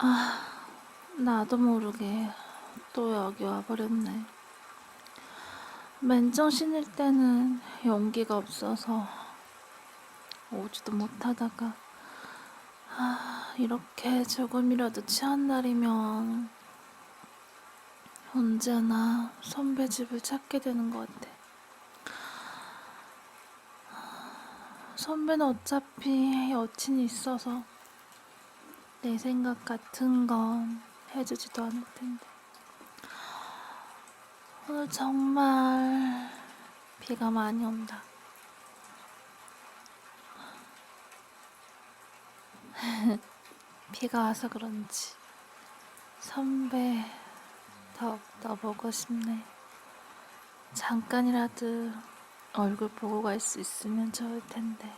아, 나도 모르게 또 여기 와버렸네. 맨정 신을 때는 용기가 없어서 오지도 못하다가 아, 이렇게 조금이라도 취한 날이면 언제나 선배 집을 찾게 되는 것 같아. 선배는 어차피 여친이 있어서 내 생각 같은 건 해주지도 않을 텐데. 오늘 정말 비가 많이 온다. 비가 와서 그런지 선배 더욱더 보고 싶네. 잠깐이라도 얼굴 보고 갈 수 있으면 좋을 텐데.